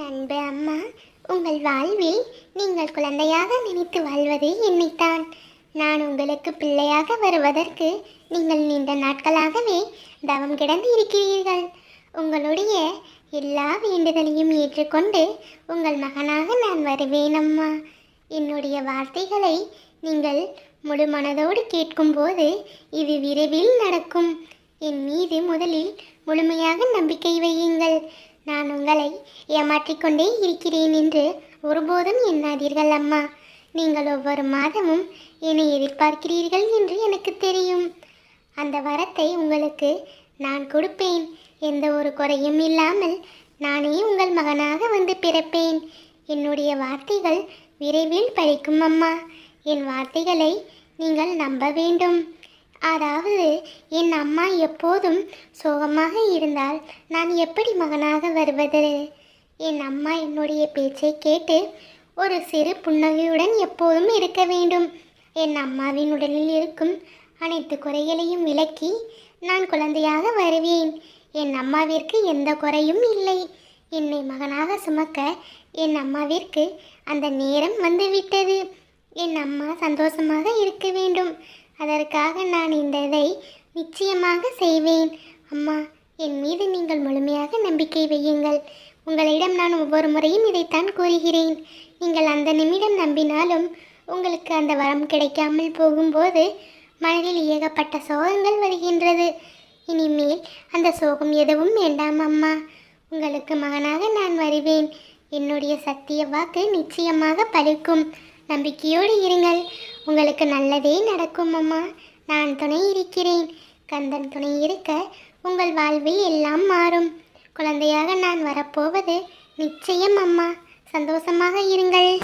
நண்பு அம்மா உங்கள் வாழ்வில் நீங்கள் குழந்தையாக நினைத்து வாழ்வது என்னைத்தான். நான் உங்களுக்கு பிள்ளையாக வருவதற்கு நீங்கள் நீண்ட நாட்களாகவே தவம் கிடந்து இருக்கிறீர்கள். உங்களுடைய எல்லா வேண்டுதலையும் ஏற்றுக்கொண்டு உங்கள் மகனாக நான் வருவேன் அம்மா. என்னுடைய வார்த்தைகளை நீங்கள் முழு மனதோடு கேட்கும்போது இது விரைவில் நடக்கும். என் மீது முதலில் முழுமையாக நம்பிக்கை வையுங்கள். நான் உங்களை ஏமாற்றிக்கொண்டே இருக்கிறேன் என்று ஒருபோதும் எண்ணாதீர்கள் அம்மா. நீங்கள் ஒவ்வொரு மாதமும் என்னை எதிர்பார்க்கிறீர்கள் என்று எனக்கு தெரியும். அந்த வரத்தை உங்களுக்கு நான் கொடுப்பேன். எந்த ஒரு குறையும் இல்லாமல் நானே உங்கள் மகனாக வந்து பிறப்பேன். என்னுடைய வார்த்தைகள் விரைவில் பழிக்கும் அம்மா. என் வார்த்தைகளை நீங்கள் நம்ப வேண்டும். அதாவது என் அம்மா எப்போதும் சோகமாக இருந்தால் நான் எப்படி மகனாக வருவது? என் அம்மா என்னுடைய பேச்சை கேட்டு ஒரு சிறு புன்னகையுடன் எப்போதும் இருக்க வேண்டும். என் அம்மாவின் உடலில் இருக்கும் அனைத்து குறைகளையும் விலக்கி நான் குழந்தையாக வருவேன். என் அம்மாவிற்கு எந்த குறையும் இல்லை. என்னை மகனாக சுமக்க என் அம்மாவிற்கு அந்த நேரம் வந்துவிட்டது. என் அம்மா சந்தோஷமாக இருக்க வேண்டும். அதற்காக நான் இந்த இதை நிச்சயமாக செய்வேன். அம்மா என் மீது நீங்கள் முழுமையாக நம்பிக்கை வையுங்கள். உங்களிடம் நான் ஒவ்வொரு முறையும் இதைத்தான் கூறுகிறேன். நீங்கள் அந்த நிமிடம் நம்பினாலும் உங்களுக்கு அந்த வரம் கிடைக்காமல் போகும்போது மனதில் ஏகப்பட்ட சோகங்கள் வருகின்றது. இனிமேல் அந்த சோகம் எதுவும் வேண்டாம் அம்மா. உங்களுக்கு மகனாக நான் வருவேன். என்னுடைய சத்திய வாக்கு நிச்சயமாக பலிக்கும். நம்பிக்கையோடு இருங்கள். உங்களுக்கு நல்லதே நடக்கும் அம்மா. நான் துணை இருக்கிறேன். கந்தன் துணை இருக்க உங்கள் வாழ்வில் எல்லாம் மாறும். குழந்தையாக நான் வரப்போவது நிச்சயம் அம்மா. சந்தோஷமாக இருங்கள்.